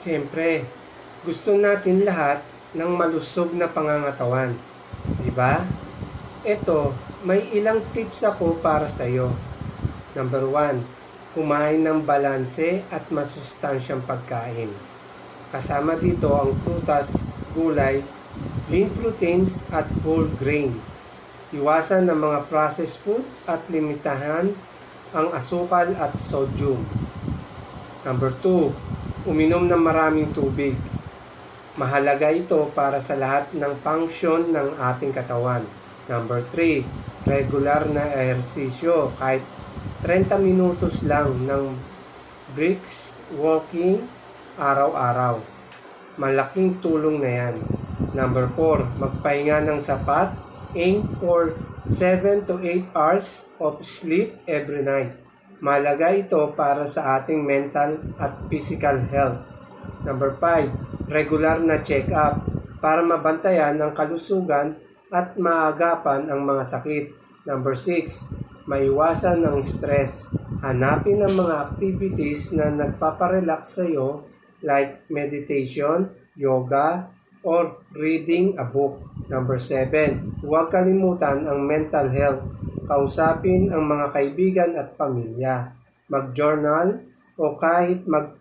Siyempre, gusto natin lahat ng malusog na pangangatawan. Di ba? Ito, may ilang tips ako para sa iyo. Number one, kumain ng balanse at masustansyang pagkain. Kasama dito ang prutas, gulay, lean proteins at whole grains. Iwasan ng mga processed food at limitahan ang asukal at sodium. Number 2, uminom ng maraming tubig. Mahalaga ito para sa lahat ng function ng ating katawan. Number 3, regular na ehersisyo kahit 30 minutos lang ng bricks walking araw-araw. Malaking tulong na yan. Number 4, magpahinga ng sapat. Aim for 7 to 8 hours of sleep every night. Malaga ito para sa ating mental at physical health. Number 5, regular na check-up para mabantayan ang kalusugan at maagapan ang mga sakit. Number 6, maiwasan ng stress. Hanapin ang mga activities na nagpaparelax sa iyo like meditation, yoga, or reading a book. Number 7, huwag kalimutan ang mental health. Kausapin ang mga kaibigan at pamilya. Mag-journal o kahit mag